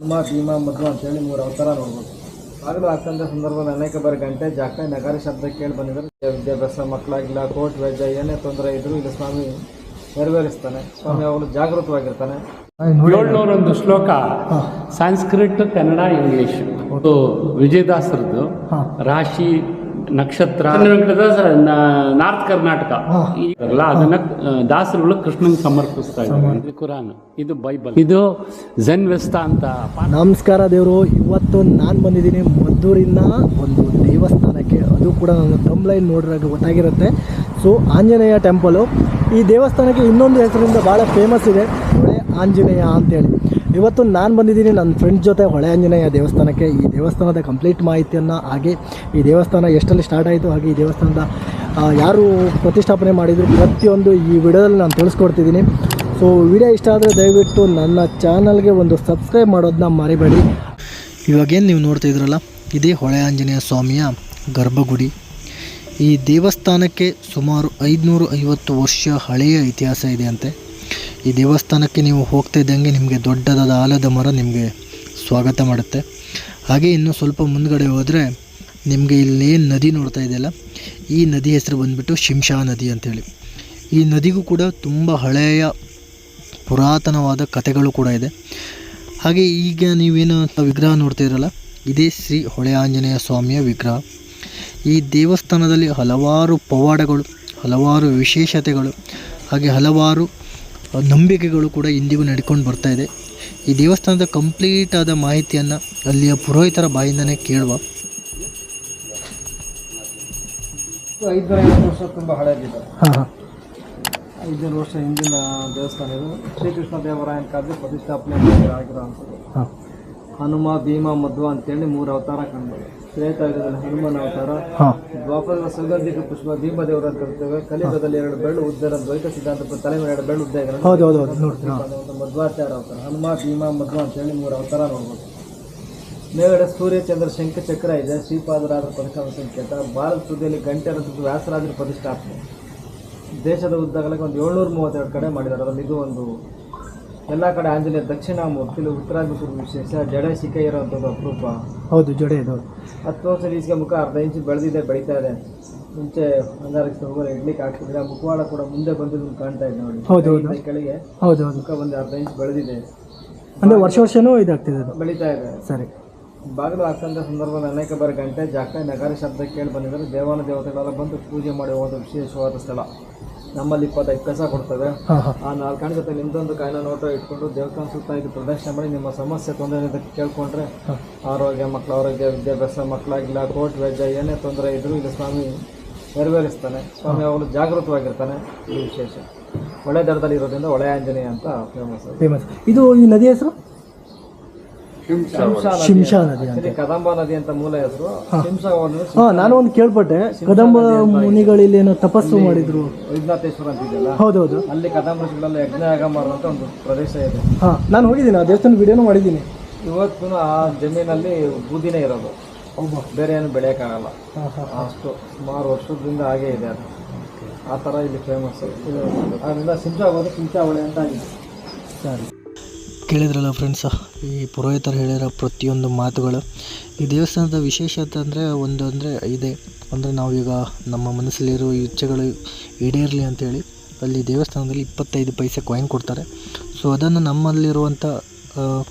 ಹನುಮ ಭೀಮ ಮಧು ಅಂತೇಳಿ ಮೂರು ಅವತಾರ ನೋಡ್ಬೋದು. ಆಗಲೂ ಆಗ್ತಂತ ಸಂದರ್ಭದಲ್ಲಿ ಅನೇಕ ಬಾರಿ ಗಂಟೆ ಜಾಕ ನಗಾರಿ ಶಬ್ದ ಕೇಳಿ ಬಂದಿದ್ದಾರೆ. ವಿದ್ಯಾಭ್ಯಾಸ ಮಕ್ಕಳಾಗಿಲ್ಲ ಕೋರ್ಟ್ ವೆಜ್ಜ ಏನೇ ತೊಂದರೆ ಇದ್ರೂ ಇಲ್ಲಿ ಸ್ವಾಮಿ ನೆರವೇರಿಸ್ತಾನೆ. ಸ್ವಾಮಿ ಅವಳು ಜಾಗೃತವಾಗಿರ್ತಾನೆ. ಏಳ್ನೂರೊಂದು ಶ್ಲೋಕ. ಸಂಸ್ಕೃತ್ ಕನ್ನಡ ಇಂಗ್ಲಿಷ್. ಅದು ವಿಜಯದಾಸರದ್ದು. ರಾಶಿ ನಕ್ಷತ್ರ. ವೆಂಕಟದಾಸರ ನಾರ್ತ್ ಕರ್ನಾಟಕ. ಅದನ್ನ ದಾಸರುಗಳು ಕೃಷ್ಣನ್ ಸಮರ್ಪಿಸ್ತಾ ಇದ್ದಾರೆ. ಕುರಾನ್ ಇದು ಬೈಬಲ್. ಇದು ಝೆನ್ ವ್ಯಸ್ತ ಅಂತ ನಮಸ್ಕಾರ ದೇವರು ಇವತ್ತು ನಾನು ಬಂದಿದ್ದೀನಿ ಮದ್ದೂರಿನ ಒಂದು ದೇವಸ್ಥಾನಕ್ಕೆ. ಅದು ಕೂಡ ನನ್ನ ತಮ್ಲೈನ್ ನೋಡಿದಾಗ ಗೊತ್ತಾಗಿರುತ್ತೆ. So Anjaneya temple. ಈ ದೇವಸ್ಥಾನಕ್ಕೆ ಇನ್ನೊಂದು ಹೆಸರಿಂದ ಭಾಳ ಫೇಮಸ್ ಇದೆ. ಆಂಜನೇಯ ಅಂತೇಳಿ. ಇವತ್ತು ನಾನು ಬಂದಿದ್ದೀನಿ ನನ್ನ ಫ್ರೆಂಡ್ ಜೊತೆ ಹೊಳೆ ಆಂಜನೇಯ ದೇವಸ್ಥಾನಕ್ಕೆ. ಈ ದೇವಸ್ಥಾನದ ಕಂಪ್ಲೀಟ್ ಮಾಹಿತಿಯನ್ನು ಹಾಗೆ ಈ ದೇವಸ್ಥಾನ ಎಷ್ಟರಲ್ಲಿ ಸ್ಟಾರ್ಟ್ ಆಯಿತು, ಹಾಗೆ ಈ ದೇವಸ್ಥಾನದ ಯಾರು ಪ್ರತಿಷ್ಠಾಪನೆ ಮಾಡಿದರು ಪ್ರತಿಯೊಂದು ಈ ವಿಡಿಯೋದಲ್ಲಿ ನಾನು ತಿಳಿಸ್ಕೊಡ್ತಿದ್ದೀನಿ. ಸೊ ವಿಡಿಯೋ ಇಷ್ಟ ಆದರೆ ದಯವಿಟ್ಟು ನನ್ನ ಚಾನಲ್ಗೆ ಒಂದು ಸಬ್ಸ್ಕ್ರೈಬ್ ಮಾಡೋದನ್ನ ಮರಿಬೇಡಿ. ಇವಾಗೇನು ನೀವು ನೋಡ್ತಾ ಇದ್ರಲ್ಲ, ಇದೇ ಹೊಳೆ ಆಂಜನೇಯ ಸ್ವಾಮಿಯ ಗರ್ಭಗುಡಿ. ಈ ದೇವಸ್ಥಾನಕ್ಕೆ ಸುಮಾರು ಐದುನೂರು ಐವತ್ತು ವರ್ಷ ಹಳೆಯ ಇತಿಹಾಸ ಇದೆ ಅಂತೆ. ಈ ದೇವಸ್ಥಾನಕ್ಕೆ ನೀವು ಹೋಗ್ತಾ ಇದ್ದಂಗೆ ನಿಮಗೆ ದೊಡ್ಡದಾದ ಆಲದ ಮರ ನಿಮಗೆ ಸ್ವಾಗತ ಮಾಡುತ್ತೆ. ಹಾಗೆ ಇನ್ನು ಸ್ವಲ್ಪ ಮುಂದ್ಗಡೆ ಹೋದರೆ ನಿಮಗೆ ಇಲ್ಲೇನು ನದಿ ನೋಡ್ತಾ ಇದೆಯಲ್ಲ, ಈ ನದಿ ಹೆಸರು ಬಂದುಬಿಟ್ಟು ಶಿಂಶಾ ನದಿ ಅಂತೇಳಿ. ಈ ನದಿಗೂ ಕೂಡ ತುಂಬ ಹಳೆಯ ಪುರಾತನವಾದ ಕಥೆಗಳು ಕೂಡ ಇದೆ. ಹಾಗೆ ಈಗ ನೀವೇನು ವಿಗ್ರಹ ನೋಡ್ತಾ ಇರಲ್ಲ, ಇದೇ ಶ್ರೀ ಹೊಳೆ ಆಂಜನೇಯ ಸ್ವಾಮಿಯ ವಿಗ್ರಹ. ಈ ದೇವಸ್ಥಾನದಲ್ಲಿ ಹಲವಾರು ಪವಾಡಗಳು, ಹಲವಾರು ವಿಶೇಷತೆಗಳು, ಹಾಗೆ ಹಲವಾರು ನಂಬಿಕೆಗಳು ಕೂಡ ಇಂದಿಗೂ ನಡ್ಕೊಂಡು ಬರ್ತಾ ಇದೆ. ಈ ದೇವಸ್ಥಾನದ ಕಂಪ್ಲೀಟ್ ಆದ ಮಾಹಿತಿಯನ್ನು ಅಲ್ಲಿಯ ಪುರೋಹಿತರ ಬಾಯಿಂದನೇ ಕೇಳುವ. ಐದು ಐದುನೂರ ಐವತ್ತು ವರ್ಷ ತುಂಬ ಹಳೆಯದಿದೆ ಐದುನೂರು ವರ್ಷ ಹಿಂದಿನ ದೇವಸ್ಥಾನ ಇದು. ಶ್ರೀಕೃಷ್ಣ ದೇವರಾಯನ ಕಾಲದಲ್ಲಿ ಪ್ರತಿಷ್ಠಾಪನೆ ಆಗಿರೋ ಅಂಥದ್ದು ಹಾಂ. ಹನುಮ ಭೀಮ ಮಧ್ವ ಅಂತೇಳಿ ಮೂರು ಅವತಾರ ಕಂಡು ಶ್ರೇತಾಯುಗದಲ್ಲಿ ಹನುಮನ ಅವತಾರ ಹಾಂ. ದ್ವಾಪರದ ಸುಗಂಧಿಕ ಪುಷ್ಪ ಭೀಮದೇವರು ಅಂತ ಕರಿತೇವೆ ಕಲಿಯುಗದಲ್ಲಿ ಎರಡು ಬೆಳ್ಳು ಉದ್ದರ ದ್ವೈತ ಸಿದ್ಧಾಂತ ತಲೆ ಮೇಲೆ ಎರಡು ಬೆಳ್ಳು ಉದ್ದ. ಹೌದು ಹೌದು ಹೌದು. ನೋಡ್ತೀನಿ. ಹಾಂ ಒಂದು ಮಧ್ವಾಚಾರ ಅವತಾರ. ಹನುಮ ಭೀಮ ಮಧ್ವ ಅಂತೇಳಿ ಮೂರು ಅವತಾರ ನೋಡ್ಬೋದು. ಮೇಲ್ಗಡೆ ಸೂರ್ಯ ಚಂದ್ರ ಶಂಖ ಚಕ್ರ ಇದೆ. ಶ್ರೀಪಾದರಾದ ಪ್ರತಿಷ್ಠಾಪನೆ ಸಂಕೇತ. ಭಾರತ ತುದಿಯಲ್ಲಿ ಗಂಟೆ ರಥದ ವ್ಯಾಸರಾಜರ ಪ್ರತಿಷ್ಠಾಪನೆ. ದೇಶದ ಉದ್ದಗಲಕ್ಕೆ ಒಂದು ಏಳ್ನೂರ ಮೂವತ್ತೆರಡು ಕಡೆ ಮಾಡಿದ್ದಾರೆ. ಅದರಲ್ಲಿ ಇದು ಒಂದು ಎಲ್ಲ ಕಡೆ ಆಂಜನೇಯ ದಕ್ಷಿಣ ಮೂರ್ತಿ ಉತ್ತರಾಭಿಮುಖ ವಿಶೇಷ ಜಡೆ ಸಿಕ್ಕ ಇರೋವಂಥದ್ದು ಅಪರೂಪ. ಹೌದು ಜಡೆ ಇದು. ಹತ್ತು ವರ್ಷ ಈಚೆಗೆ ಮುಖ ಅರ್ಧ ಇಂಚು ಬೆಳೆದಿದೆ ಬೆಳೀತಾ ಇದೆ. ಮುಂಚೆ ಅಂಗಾರ ಹೋಗೋರು ಇಡ್ಲಿಕ್ಕೆ ಆಗ್ತಿದ್ರೆ ಮುಖವಾಡ ಕೂಡ ಮುಂದೆ ಬಂದಿದ್ದು ಕಾಣ್ತಾ ಇದೆ ನೋಡಿ. ಹೌದು, ಹೌದು. ಕೆಳಗೆ ಹೌದು ಹೌದು. ಮುಖ ಒಂದು ಅರ್ಧ ಇಂಚು ಬೆಳೆದಿದೆ. ಅಂದರೆ ವರ್ಷ ವರ್ಷನೂ ಇದಾಗ್ತಿದೆ ಬೆಳೀತಾ ಇದೆ. ಸರಿ. ಬಾಗಿಲು ಹಾಕ್ತಂಥ ಸಂದರ್ಭದಲ್ಲಿ ಅನೇಕ ಬಾರಿ ಗಂಟೆ ಜಾಕ ನಗಾರಿ ಶಬ್ದ ಕೇಳಿ ಬಂದಿದ್ದಾರೆ. ದೇವಾನ ದೇವತೆಗಳೆಲ್ಲ ಬಂದು ಪೂಜೆ ಮಾಡಿ ಹೋದ ವಿಶೇಷವಾದ ಸ್ಥಳ. ನಮ್ಮಲ್ಲಿ ಇಪ್ಪತ್ತೈದು ಕಸ ಕೊಡ್ತವೆ ಆ ನಾಲ್ಕು ಕಾಣಿ ಜೊತೆ ನಿಮ್ದೊಂದು ಕಾಯಿನ ನೋಟ ಇಟ್ಕೊಂಡು ದೇವಸ್ಥಾನ ಸುತ್ತ ಇದು ಪ್ರದರ್ಶನ ಮಾಡಿ ನಿಮ್ಮ ಸಮಸ್ಯೆ ತೊಂದರೆ ಅಂತ ಕೇಳ್ಕೊಂಡ್ರೆ. ಆರೋಗ್ಯ ಮಕ್ಕಳ ಆರೋಗ್ಯ ವಿದ್ಯಾಭ್ಯಾಸ ಮಕ್ಕಳಾಗಿಲ್ಲ ಕೋರ್ಟ್ ವೆಜ್ಜ ಏನೇ ತೊಂದರೆ ಇದ್ರೂ ಇಲ್ಲಿ ಸ್ವಾಮಿ ನೆರವೇರಿಸ್ತಾನೆ. ಸ್ವಾಮಿ ಅವರು ಜಾಗೃತವಾಗಿರ್ತಾನೆ ಈ ವಿಶೇಷ. ಒಳ್ಳೆ ದರದಲ್ಲಿ ಇರೋದ್ರಿಂದ ಒಳ್ಳೆ ಆಂಜನೇಯ ಅಂತ ಫೇಮಸ್. ಫೇಮಸ್. ಇದು ಈ ನದಿ ಹೆಸರು? ಶಿಂಷಾ ನದಿ ಅಂತ. ಕದಂಬ ನದಿ ಅಂತ ಮೂಲ ಹೆಸರು. ಹಾ. ನಾನು ಒಂದು ಕೇಳ್ಪಟ್ಟೆ. ಕದಂಬ ಮುನಿಗಳಲ್ಲಿ ಏನೋ ತಪಸ್ಸು ಮಾಡಿದ್ರು. ವಿಜ್ಞಾತೇಶ್ವರ ಅಂತ ಇದೆಯಲ್ಲ? ಹೌದೌದು. ಅಲ್ಲಿ ಕದಂಬ ಋಷಿಗಳೆಲ್ಲ ಯಜ್ಞಯಾಗ ಅಂತ ಒಂದು ಪ್ರದೇಶ ಇದೆ. ಹಾಂ ನಾನು ಹೋಗಿದ್ದೀನಿ. ಆ ದೇವಸ್ಥಾನ ವಿಡಿಯೋನು ಮಾಡಿದ್ದೀನಿ. ಇವತ್ತು ಆ ಜಮೀನಲ್ಲಿ ಬೂದಿನೇ ಇರೋದು. ಬೇರೆ ಏನು ಬೆಳೆಯೋಕ್ಕಾಗಲ್ಲ. ಅಷ್ಟು ಸುಮಾರು ವರ್ಷದಿಂದ ಹಾಗೆ ಇದೆ ಅದು. ಆ ಥರ ಇಲ್ಲಿ ಫೇಮಸ್ ಅದರಿಂದ ಸಿಂಚಾ ಹೊಳೆ ಅಂತ ಆಗಿದೆ. ಸರಿ. ಕೇಳಿದ್ರಲ್ಲ ಫ್ರೆಂಡ್ಸ್ ಈ ಪುರೋಹಿತರು ಹೇಳಿರೋ ಪ್ರತಿಯೊಂದು ಮಾತುಗಳು. ಈ ದೇವಸ್ಥಾನದ ವಿಶೇಷತೆ ಅಂದರೆ ಒಂದು ಅಂದರೆ ಇದೆ. ಅಂದರೆ ನಾವೀಗ ನಮ್ಮ ಮನಸ್ಸಲ್ಲಿರೋ ಇಚ್ಛೆಗಳು ಈಡೇರಲಿ ಅಂತೇಳಿ ಅಲ್ಲಿ ದೇವಸ್ಥಾನದಲ್ಲಿ ಇಪ್ಪತ್ತೈದು ಪೈಸೆ ಕಾಯಿನ್ ಕೊಡ್ತಾರೆ. ಸೊ ಅದನ್ನು ನಮ್ಮಲ್ಲಿರುವಂಥ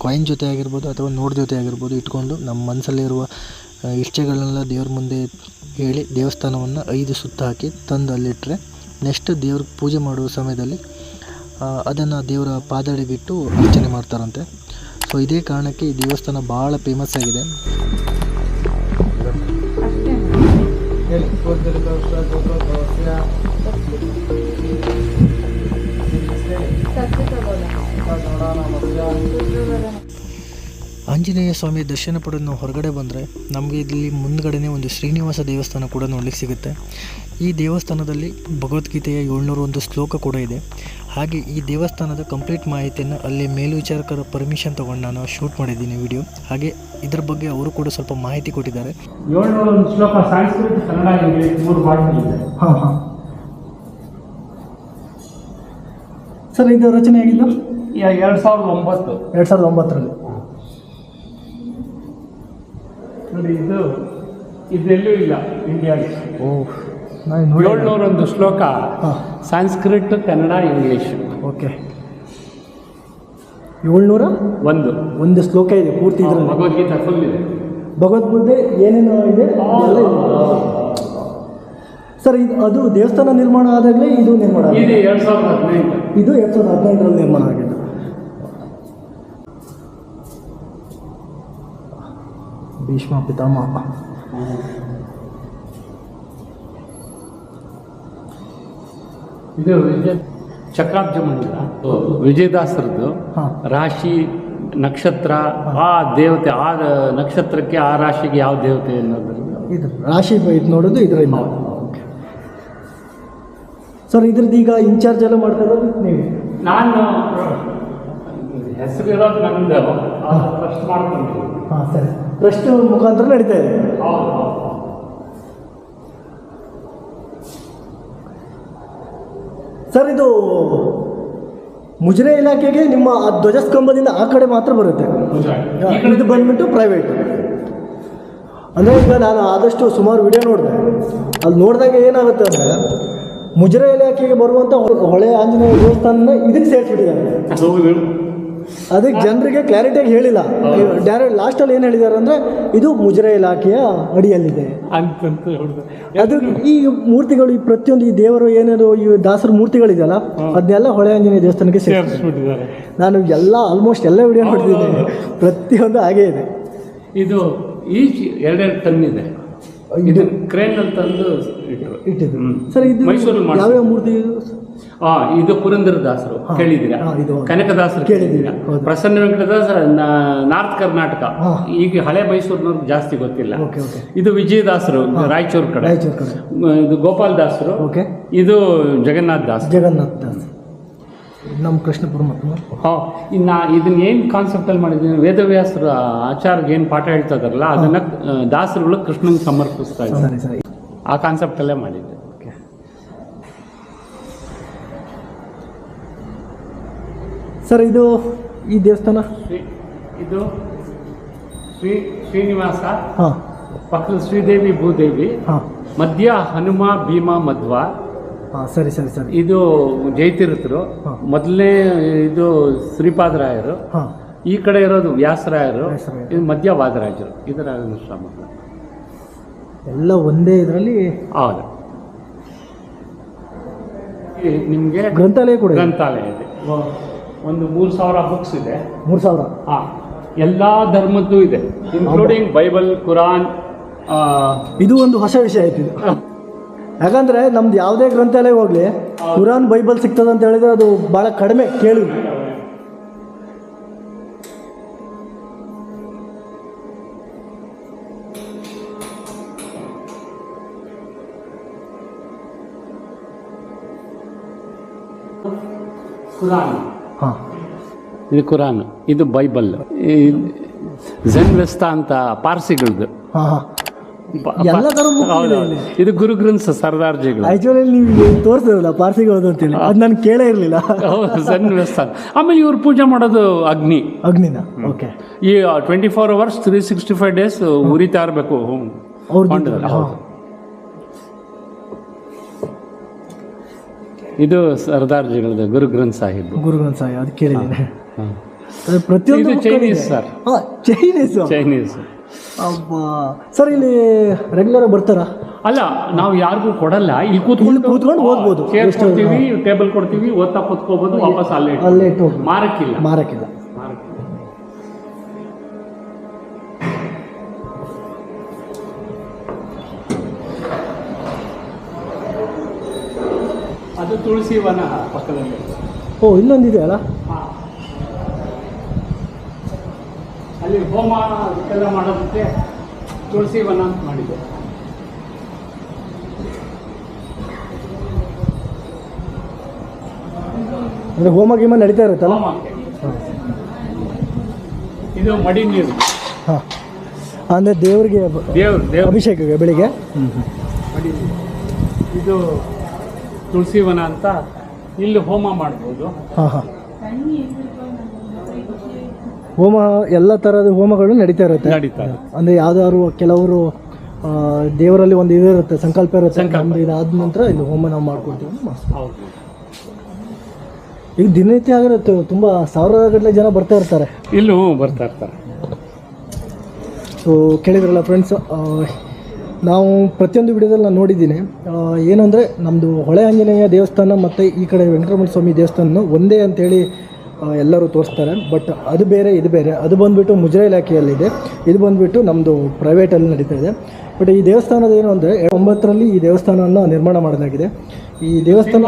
ಕಾಯಿನ್ ಜೊತೆ ಆಗಿರ್ಬೋದು ಅಥವಾ ನೋಟ್ ಜೊತೆ ಆಗಿರ್ಬೋದು ಇಟ್ಕೊಂಡು ನಮ್ಮ ಮನಸ್ಸಲ್ಲಿರುವ ಇಚ್ಛೆಗಳನ್ನೆಲ್ಲ ದೇವ್ರ ಮುಂದೆ ಹೇಳಿ ದೇವಸ್ಥಾನವನ್ನು ಐದು ಸುತ್ತ ಹಾಕಿ ತಂದು ಅಲ್ಲಿಟ್ಟರೆ ನೆಕ್ಸ್ಟ್ ದೇವ್ರಿಗೆ ಪೂಜೆ ಮಾಡುವ ಸಮಯದಲ್ಲಿ ಅದನ್ನು ದೇವರ ಪಾದಡಿಗಿಟ್ಟು ಅರ್ಚನೆ ಮಾಡ್ತಾರಂತೆ. ಸೊ ಇದೇ ಕಾರಣಕ್ಕೆ ಈ ದೇವಸ್ಥಾನ ಭಾಳ ಫೇಮಸ್ ಆಗಿದೆ. ಆಂಜನೇಯ ಸ್ವಾಮಿ ದರ್ಶನ ಪಡೆದು ನಾವು ಹೊರಗಡೆ ಬಂದರೆ ನಮಗೆ ಇಲ್ಲಿ ಮುಂದ್ಗಡೆನೇ ಒಂದು ಶ್ರೀನಿವಾಸ ದೇವಸ್ಥಾನ ಕೂಡ ನೋಡಲಿಕ್ಕೆ ಸಿಗುತ್ತೆ. ಈ ದೇವಸ್ಥಾನದಲ್ಲಿ ಭಗವದ್ಗೀತೆಯ ಏಳ್ನೂರ ಒಂದು ಶ್ಲೋಕ ಕೂಡ ಇದೆ. ಹಾಗೆ ಈ ದೇವಸ್ಥಾನದ ಕಂಪ್ಲೀಟ್ ಮಾಹಿತಿಯನ್ನು ಅಲ್ಲಿ ಮೇಲ್ವಿಚಾರಕರ ಪರ್ಮಿಷನ್ ತೊಗೊಂಡು ನಾನು ಶೂಟ್ ಮಾಡಿದ್ದೀನಿ ವಿಡಿಯೋ. ಹಾಗೆ ಇದರ ಬಗ್ಗೆ ಅವರು ಕೂಡ ಸ್ವಲ್ಪ ಮಾಹಿತಿ ಕೊಟ್ಟಿದ್ದಾರೆ. ಏಳ್ನೂರೊಂದು ಶ್ಲೋಕ ಸಂಸ್ಕೃತ ಕನ್ನಡ ಇಂಗ್ಲಿಷ್ ಮೂರು ಹಾಂ ಹಾಂ. ಸರ್ ಇದು ರಚನೆ ಆಗಿದ್ದು ಎರಡು ಸಾವಿರದ ಒಂಬತ್ತು. ಎರಡು ಸಾವಿರದ ಒಂಬತ್ತರಲ್ಲಿ. ನೋಡಿ ಇದು ಇದೆಲ್ಲೂ ಇಲ್ಲ ಇಂಡಿಯಾ ಓ ನಾನು ನೋಡಿ ಏಳ್ನೂರೊಂದು ಶ್ಲೋಕ. ಸಂಸ್ಕೃತ್ ಕನ್ನಡ ಇಂಗ್ಲಿಷ್. ಓಕೆ. ಏಳ್ನೂರ? ಒಂದು. ಒಂದು ಶ್ಲೋಕ ಇದೆ ಪೂರ್ತಿ ಇದರಲ್ಲಿ. ಭಗವದ್ಗೀತೆ ಫುಲ್ ಇದೆ. ಭಗವದ್ಗೀತೆ ಏನೇನು ಇದೆ? ಅದೆಲ್ಲ ಸರ್ ಇದು ಅದು ದೇವಸ್ಥಾನ ನಿರ್ಮಾಣ ಆದಾಗಲೇ ಇದು ನಿರ್ಮಾಣ ಇದು ಎರಡ್ ಸಾವಿರದ ಹದಿನೆಂಟು ಇದು ಎರಡು ಸಾವಿರದ ಹದಿನೈದರಲ್ಲಿ ನಿರ್ಮಾಣ ಆಗಿದೆ. ಭೀಷ್ಮ ಪಿತಾಮಹ ಇದು ವಿಜಯ ಚಕ್ರಾಬ್ಜ ಮಂದಿರ. ವಿಜಯದಾಸರದ್ದು. ರಾಶಿ ನಕ್ಷತ್ರ ಆ ದೇವತೆ ಆ ನಕ್ಷತ್ರಕ್ಕೆ ಆ ರಾಶಿಗೆ ಯಾವ ದೇವತೆ ಇದು ರಾಶಿ ಇದು ನೋಡೋದು ಇದರಿಂದ ಓಕೆ. ಸರ್ ಇದ್ರದ್ದು ಈಗ ಇನ್ಚಾರ್ಜ್ ಎಲ್ಲ ಮಾಡ್ತಾ ಇರೋದು ನೀವು? ನಾನು ಹೆಸರಿರೋದು ನಂದು. ಫಸ್ಟ್ ಮಾಡ್ಕೊಂಡು ಹಾಂ ಸರಿ. ಟ್ರಸ್ಟ್ ಮುಖಾಂತರ ನಡೀತಾ ಇದೆ. ಸರ್ ಇದು ಮುಜರೆ ಇಲಾಖೆಗೆ ನಿಮ್ಮ ಆ ಧ್ವಜಸ್ತಂಭದಿಂದ ಆ ಕಡೆ ಮಾತ್ರ ಬರುತ್ತೆ. ಇದು ಬಂದ್ಬಿಟ್ಟು ಪ್ರೈವೇಟ್ ಅಂದರೆ ಈಗ ನಾನು ಆದಷ್ಟು ಸುಮಾರು ವಿಡಿಯೋ ನೋಡಿದೆ. ಅಲ್ಲಿ ನೋಡಿದಾಗ ಏನಾಗುತ್ತೆ ಅಂದರೆ ಮುಜರೆ ಇಲಾಖೆಗೆ ಬರುವಂಥ ಹೊಳೆ ಆಂಜನೇಯ ದೇವಸ್ಥಾನ ಇದಕ್ಕೆ ಸೇರಿಸ್ಬಿಟ್ಟಿದ್ದಾರೆ. ಅದಕ್ಕೆ ಜನರಿಗೆ ಕ್ಲಾರಿಟಿಯಾಗಿ ಹೇಳಿಲ್ಲ. ಡೈರೆಕ್ಟ್ ಲಾಸ್ಟಲ್ಲಿ ಏನು ಹೇಳಿದ್ದಾರೆ ಅಂದರೆ ಇದು ಮುಜರೆ ಇಲಾಖೆಯ ಅಡಿಯಲ್ಲಿದೆ. ಅದು ಈ ಮೂರ್ತಿಗಳು ಈ ಪ್ರತಿಯೊಂದು ಈ ದೇವರು ಏನೇನು ಈ ದಾಸರ ಮೂರ್ತಿಗಳಿದೆಯಲ್ಲ ಅದನ್ನೆಲ್ಲ ಹೊಳೆ ಆಂಜನೇಯ ದೇವಸ್ಥಾನಕ್ಕೆ ಸೇರಿಸಿ ಸೇರಿಸ್ಬಿಟ್ಟಿದ್ದಾರೆ. ನಾನು ಎಲ್ಲ ಆಲ್ಮೋಸ್ಟ್ ಎಲ್ಲ ವಿಡಿಯೋ ನೋಡ್ತಿದ್ದೀನಿ ಪ್ರತಿಯೊಂದು ಹಾಗೇ ಇದೆ. ಇದು ಈಚ್ ಎರಡೆರಡು ಟನ್ ಇದೆ. ಇದು ಕ್ರೇನ್ ಅಂತಂದು ಇಟ್ಟಿದ್ದು ಸರ್ ಇದು. ಯಾವ್ಯಾವ ಮೂರ್ತಿ? ಆ ಇದು ಪುರಂದರ ದಾಸರು ಹಾ. ಕೇಳಿದ್ದೀರಾ ಕನಕದಾಸರು ಕೇಳಿದ್ದೀರಾ? ಪ್ರಸನ್ನ ವೆಂಕಟದಾಸ ನಾರ್ತ್ ಕರ್ನಾಟಕ. ಈಗ ಹಳೆ ಮೈಸೂರಿನವ್ರಿಗೆ ಜಾಸ್ತಿ ಗೊತ್ತಿಲ್ಲ. ಇದು ವಿಜಯದಾಸರು ರಾಯಚೂರು ಕಡೆ. ಇದು ಗೋಪಾಲ್ ದಾಸರು ಓಕೆ. ಇದು ಜಗನ್ನಾಥ ದಾಸ್ ಜಗನ್ನಾಥ್ ದಾಸ್ ನಮ್ಮ ಕೃಷ್ಣಪುರ ಹಾಂ ಹಾ. ಇನ್ನ ಇದನ್ನ ಏನು ಕಾನ್ಸೆಪ್ಟಲ್ಲಿ ಮಾಡಿದ್ದೀನಿ ವೇದವ್ಯಾಸರ ಆಚಾರ್ಯ ಏನು ಪಾಠ ಹೇಳ್ತಾ ಇದಾರಲ್ಲ ಅದನ್ನ ದಾಸರುಗಳು ಕೃಷ್ಣಂಗೆ ಸಮರ್ಪಿಸ್ತಾ ಇದ್ದಾರೆ. ಆ ಕಾನ್ಸೆಪ್ಟಲ್ಲೇ ಮಾಡಿದ್ದೆ. ಸರ್ ಇದು ಈ ದೇವಸ್ಥಾನ? ಶ್ರೀ- ಇದು ಶ್ರೀ ಶ್ರೀನಿವಾಸ ಹಾಂ. ಪಕ್ಕದ ಶ್ರೀದೇವಿ ಭೂದೇವಿ ಹಾಂ. ಮಧ್ಯ ಹನುಮ ಭೀಮ ಮಧ್ವ. ಹಾಂ ಸರಿ ಸರಿ ಸರಿ. ಇದು ಜೈತೀರ್ಥರು ಹಾ. ಮೊದಲನೇ ಇದು ಶ್ರೀಪಾದರಾಯರು. ಹಾಂ. ಈ ಕಡೆ ಇರೋದು ವ್ಯಾಸರಾಯರು. ವ್ಯಾಸರಾಯರು. ಇದು ಮಧ್ಯ ವಾದರಾಜರು. ಇದರ ಶ್ರಮ ಎಲ್ಲ ಒಂದೇ ಇದರಲ್ಲಿ ಹೌದು. ನಿಮಗೆ ಗ್ರಂಥಾಲಯ ಕೂಡ ಇದೆ. ಗ್ರಂಥಾಲಯ ಇದೆ. ಒಂದು ಮೂರು ಸಾವಿರ ಬುಕ್ಸ್ ಇದೆ. ಮೂರು ಸಾವಿರ? ಹಾ. ಎಲ್ಲ ಧರ್ಮದ್ದು ಇದೆ. ಇನ್ಕ್ಲೂಡಿಂಗ್ ಬೈಬಲ್ ಕುರಾನ್ ಇದು ಒಂದು ಹೊಸ ವಿಷಯ ಆಯ್ತು ಇದು. ಯಾಕಂದ್ರೆ ನಮ್ದು ಯಾವುದೇ ಗ್ರಂಥಾಲಯ ಹೋಗ್ಲಿ ಕುರಾನ್ ಬೈಬಲ್ ಸಿಗ್ತದೆ ಅಂತ ಹೇಳಿದ್ರೆ ಅದು ಭಾಳ ಕಡಿಮೆ ಕೇಳಿ ಕುರಾನ್ ಹಾಂ. ಇದು ಕುರಾನ್ ಇದು ಬೈಬಲ್. ಝೆನ್ ವೆಸ್ತ ಅಂತ ಪಾರ್ಸಿಗಳದ್ದು ಹಾಂ ಹಾಂ. ಎಲ್ಲ ಥರದ book ಇದೆ ಇಲ್ಲಿ. ಇದು ಗುರು ಗ್ರಂಥ ಸರ್ದಾರ್ಜಿಗಳು. ಆ್ಯಕ್ಚುಲಿ ನೀವು ತೋರಿಸಿದ್ರಲ್ಲ ಪಾರ್ಸಿಗೆ ಹೋದು ಅಂತೇಳಿ ಅದು ನಾನು ಕೇಳೇ ಇರಲಿಲ್ಲ. ಝೆನ್ ವೆಸ್ತ ಆಮೇಲೆ ಇವ್ರು ಪೂಜೆ ಮಾಡೋದು ಅಗ್ನಿ. ಅಗ್ನಿನ? ಓಕೆ. ಈ twenty four hours three sixty five days ಉರಿತಾ ಇರಬೇಕು ಹೌದು. ಇದು ಸರ್ದಾರ್ಜಿಗಳದ್ದು ಗುರು ಗ್ರಂಥ ಸಾಹಿಬ್. ಗುರು ಗ್ರಂಥ ಸಾಹಿಬ್ ಅದು ಕೇಳಿದ್ದೀನಿ. ಹಾ. ಪ್ರತಿಯೊಂದು ಚೈನೀಸ್ ಸರ್ ಚೈನೀಸ್ ಚೈನೀಸ್ ಅಬ್ಬಾ. ಸರ್ ಇಲ್ಲಿ ರೆಗ್ಯುಲರ್ ಬರ್ತಾರಾ? ಅಲ್ಲ ನಾವು ಯಾರಿಗೂ ಕೊಡಲ್ಲ. ಇಲ್ಲಿ ಕೂತ್ಕೊಂಡು ಕೂತ್ಕೊಂಡು ಓದ್ಬೋದು. ಚೇರ್ ಕೊಡ್ತೀವಿ ಟೇಬಲ್ ಕೊಡ್ತೀವಿ ಓದ್ತಾ ಕೂತ್ಕೋಬಹುದು ವಾಪಸ್ ಅಲ್ಲೇ ಇಟ್ಟು. ಅಲ್ಲೇ ಮಾರಕ್ಕಿಲ್ಲ. ಮಾರಕ್ಕಿಲ್ಲ. ತುಳಸಿ ವನ ಪಕ್ಕದಲ್ಲಿ. ಓ ಇನ್ನೊಂದಿದೆ ಅಲ್ಲ. ಅಲ್ಲಿ ಹೋಮ ಅದಕ್ಕೆಲ್ಲ ಮಾಡೋದಕ್ಕೆ ತುಳಸಿ ವನ ಅಂತ ಮಾಡಿದೆ ಅಂದರೆ ಹೋಮ ಗೀಮ ನಡೀತಾ ಇರುತ್ತಲ್ಲ? ಹೋಮಕ್ಕೆ ಇದು ಮಡಿ ನೀರು. ಹಾಂ. ಅಂದರೆ ದೇವ್ರಿಗೆ ಅಭಿಷೇಕ ದೇವ್ರ ಅಭಿಷೇಕಕ್ಕೆ ಬೆಳಿಗ್ಗೆ. ಇದು ತುಳಸಿ ವನ ಅಂತ ಇಲ್ಲಿ ಹೋಮ ಮಾಡ್ಬೋದು. ಹಾಂ ಹಾಂ. ಹೋಮ ಎಲ್ಲ ಥರದ ಹೋಮಗಳು ನಡೀತಾ ಇರುತ್ತೆ. ಅಂದ್ರೆ ಯಾವ್ದಾದ್ರು ಕೆಲವರು ಆ, ದೇವರಲ್ಲಿ ಒಂದು ಇದು ಇರುತ್ತೆ ಸಂಕಲ್ಪ ಇರುತ್ತೆ. ನಮ್ದು ಇದಾದ ನಂತರ ಇಲ್ಲಿ ಹೋಮ ನಾವು ಮಾಡ್ಕೊಡ್ತೀವಿ ಅಂತ ಮಾಡ್ಸ್ತಾರೆ. ಹೌದು. ಈಗ ದಿನನಿತ್ಯ ಆಗಿರುತ್ತೆ ತುಂಬ ಸಾವಿರಾರು ಗಟ್ಟಲೆ ಜನ ಬರ್ತಾ ಇರ್ತಾರೆ. ಇಲ್ಲೂ ಬರ್ತಾ ಇರ್ತಾರೆ. ಸೊ ಕೇಳಿದ್ರಲ್ಲ ಫ್ರೆಂಡ್ಸ್ ನಾವು ಪ್ರತಿಯೊಂದು ವಿಡಿಯೋದಲ್ಲಿ ನಾನು ನೋಡಿದ್ದೀನಿ. ಏನಂದರೆ ನಮ್ಮದು ಹೊಳೆ ಆಂಜನೇಯ ದೇವಸ್ಥಾನ ಮತ್ತು ಈ ಕಡೆ ವೆಂಕಟರಮಣ ಸ್ವಾಮಿ ದೇವಸ್ಥಾನ ಒಂದೇ ಅಂತೇಳಿ ಎಲ್ಲರೂ ತೋರಿಸ್ತಾರೆ. ಬಟ್ ಅದು ಬೇರೆ ಇದು ಬೇರೆ. ಅದು ಬಂದುಬಿಟ್ಟು ಮುಜರಾ ಇಲಾಖೆಯಲ್ಲಿದೆ. ಇದು ಬಂದುಬಿಟ್ಟು ನಮ್ಮದು ಪ್ರೈವೇಟಲ್ಲಿ ನಡೀತಾ ಇದೆ. ಬಟ್ ಈ ದೇವಸ್ಥಾನದ ಏನು ಅಂದರೆ ಒಂಬತ್ತರಲ್ಲಿ ಈ ದೇವಸ್ಥಾನವನ್ನು ನಿರ್ಮಾಣ ಮಾಡಲಾಗಿದೆ. ಈ ದೇವಸ್ಥಾನ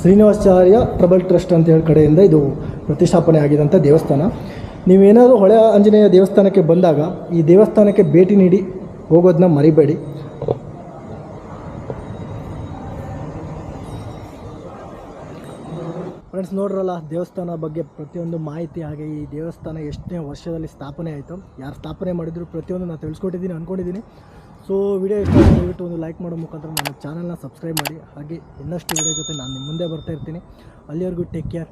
ಶ್ರೀನಿವಾಸಾಚಾರ್ಯ ಟ್ರಬಲ್ ಟ್ರಸ್ಟ್ ಅಂತ ಹೇಳಿ ಕಡೆಯಿಂದ ಇದು ಪ್ರತಿಷ್ಠಾಪನೆ ಆಗಿದಂಥ ದೇವಸ್ಥಾನ. ನೀವೇನಾದರೂ ಹೊಳೆ ಆಂಜನೇಯ ದೇವಸ್ಥಾನಕ್ಕೆ ಬಂದಾಗ ಈ ದೇವಸ್ಥಾನಕ್ಕೆ ಭೇಟಿ ನೀಡಿ ಹೋಗೋದನ್ನ ಮರಿಬೇಡಿ. ಫ್ರೆಂಡ್ಸ್ ನೋಡ್ರಲ್ಲ, ದೇವಸ್ಥಾನ ಬಗ್ಗೆ ಪ್ರತಿಯೊಂದು ಮಾಹಿತಿ ಹಾಗೆ ಈ ದೇವಸ್ಥಾನ ಎಷ್ಟನೇ ವರ್ಷದಲ್ಲಿ ಸ್ಥಾಪನೆ ಆಯಿತು, ಯಾರು ಸ್ಥಾಪನೆ ಮಾಡಿದ್ರು ಪ್ರತಿಯೊಂದು ನಾನು ತಿಳಿಸ್ಕೊಟ್ಟಿದ್ದೀನಿ ಅಂದ್ಕೊಂಡಿದ್ದೀನಿ ಸೊ ವಿಡಿಯೋ ಇಷ್ಟ ದಯವಿಟ್ಟು ಒಂದು ಲೈಕ್ ಮಾಡೋ ಮುಖಾಂತರ ನನ್ನ ಚಾನಲ್ನ ಸಬ್ಸ್ಕ್ರೈಬ್ ಮಾಡಿ. ಹಾಗೆ ಇನ್ನಷ್ಟು ವಿಡಿಯೋ ಜೊತೆ ನಾನು ನಿಮ್ಮ ಮುಂದೆ ಬರ್ತಾ ಇರ್ತೀನಿ. ಅಲ್ಲಿವರೆಗೂ ಟೇಕ್ ಕೇರ್